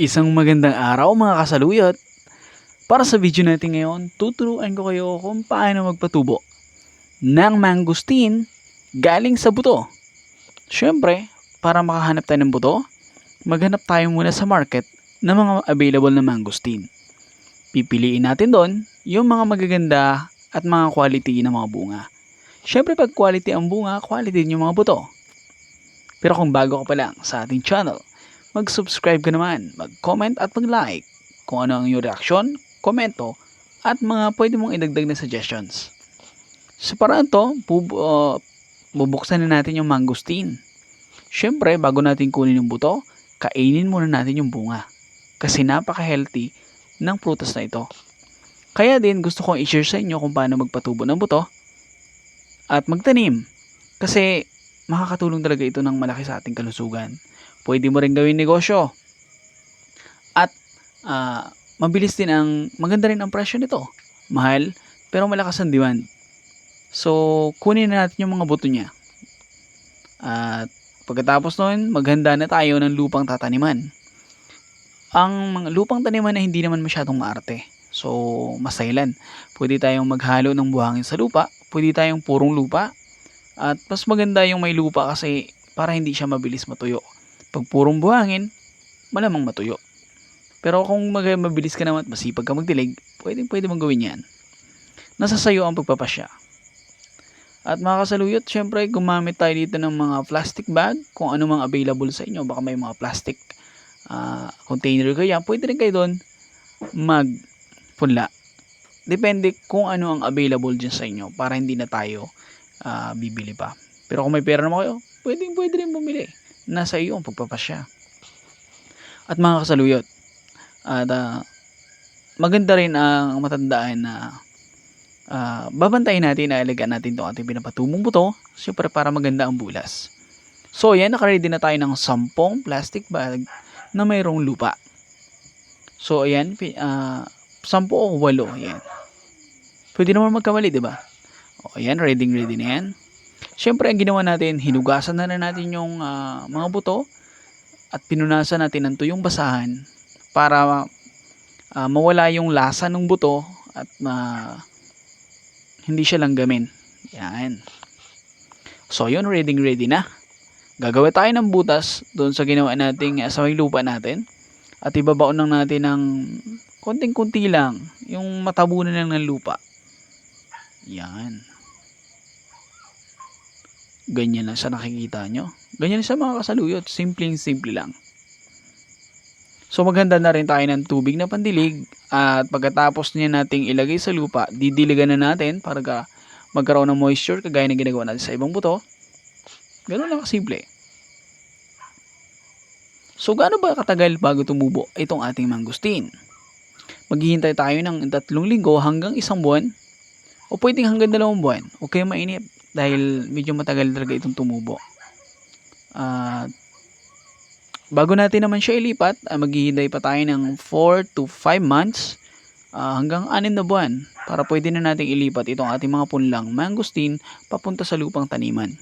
Isang magandang araw mga kasaluyot. Para sa video natin ngayon, tuturuan ko kayo kung paano magpatubo ng mangustin galing sa buto. Siyempre, para makahanap tayo ng buto, maghanap tayo muna sa market ng mga available na mangustin. Pipiliin natin doon yung mga magaganda at mga quality ng mga bunga. Siyempre, pag quality ang bunga, quality din yung mga buto. Pero kung bago ka pa lang sa ating channel, mag-subscribe ka naman, mag-comment at mag-like kung ano ang iyong reaksyon, komento, at mga pwede mong idagdag na suggestions. Sa paraan to, bub- uh, bubuksan na natin yung mangustin. Siyempre, bago natin kunin yung buto, kainin muna natin yung bunga. Kasi napaka-healthy ng prutas na ito. Kaya din gusto kong i-share sa inyo kung paano magpatubo ng buto at magtanim. Kasi makakatulong talaga ito ng malaki sa ating kalusugan. Pwede mo rin gawin negosyo. At ah, mabilis din ang, maganda rin ang presyo nito. Mahal, pero malakas ang demand. So, kunin na natin yung mga buto niya. At pagkatapos nun, maghanda na tayo ng lupang tataniman. Ang mga lupang taniman na hindi naman masyadong maarte. So, masailan. Pwede tayong maghalo ng buhangin sa lupa. Pwede tayong purong lupa. At mas maganda yung may lupa kasi para hindi siya mabilis matuyo. Pag purong buhangin, malamang matuyo. Pero kung mag mabilis ka naman at masipag ka magdilig, pwede pwede mong gawin yan. Nasa sayo ang pagpapasya. At mga kasaluyot, syempre gumamit tayo dito ng mga plastic bag, kung ano mang available sa inyo. Baka may mga plastic ah, container kaya, pwede rin kayo doon magpunla. Depende kung ano ang available dyan sa inyo para hindi na tayo ah, bibili pa. Pero kung may pera naman kayo, pwede, pwede rin bumili. Nasa iyo ang pagpapasya. At mga kasaluyot, at ah, maganda rin ang matandaan na ah, babantayin natin na natin itong ating pinapatubong buto syempre para maganda ang bulas. So yan, nakaready na tayo ng 10 plastic bag na mayroong lupa. So ayan, ah 10 o 8, ayan. Pwede naman magkamali, di ba? O ayan, ready ready na yan. Siyempre, ang ginawa natin, hinugasan na, na natin yung ah, mga buto at pinunasan natin ng tuyong basahan para ah, mawala yung lasa ng buto at ma hindi siya langgamin. Yan. So, yun, ready ready na. Gagawin tayo ng butas doon sa ginawa nating ah, sa may lupa natin. At ibabaon lang natin ng konting-kunti lang. Yung matabunan lang ng lupa. Yan. Ganyan lang sa nakikita nyo. Ganyan sa mga kasaluyot. Simpleng simple lang. So maghanda na rin tayo ng tubig na pandilig at pagkatapos niya nating ilagay sa lupa, didiligan na natin para ka magkaroon ng moisture kagaya ng ginagawa natin sa ibang buto. Ganun lang kasimple. So gaano ba katagal bago tumubo itong ating mangustin? Maghihintay tayo ng tatlong linggo hanggang isang buwan o pwedeng hanggang dalawang buwan. Huwag kayong mainip dahil medyo matagal talaga itong tumubo. At bago natin naman siya ilipat, ah, maghihintay pa tayo ng 4 to 5 months ah, hanggang 6 na buwan para pwede na nating ilipat itong ating mga punlang mangustin papunta sa lupang taniman.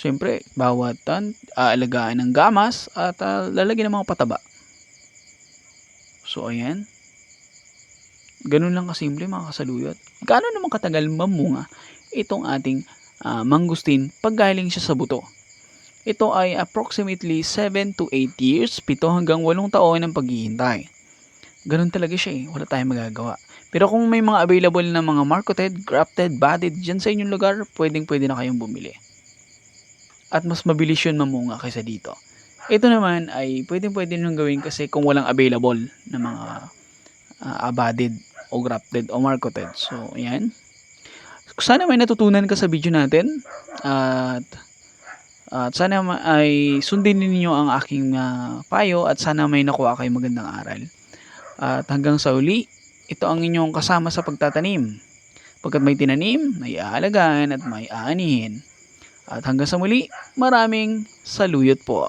Siyempre, bawat tan aalagaan ng gamas at ah, lalagyan ng mga pataba. So, ayan. Ganun lang kasimple mga kasaluyot. Gaano naman katagal mamunga itong ating ah, mangustin pag galing siya sa buto? Ito ay approximately 7 to 8 years, 7 hanggang 8 taon ng paghihintay. Ganun talaga siya eh, wala tayong magagawa. Pero kung may mga available na mga marketed, grafted, budded dyan sa inyong lugar, pwedeng pwede na kayong bumili. At mas mabilis yun mamunga kaysa dito. Ito naman ay pwedeng pwede nyo gawin kasi kung walang available na mga uh, abaded o grafted o marketed. So, ayan. Sana may natutunan ka sa video natin. At at sana ay sundin ninyo ang aking ah, payo at sana may nakuha kayo magandang aral. At hanggang sa uli, ito ang inyong kasama sa pagtatanim. Pagkat may tinanim, may aalagaan at may aanihin. At hanggang sa muli, maraming saluyot po.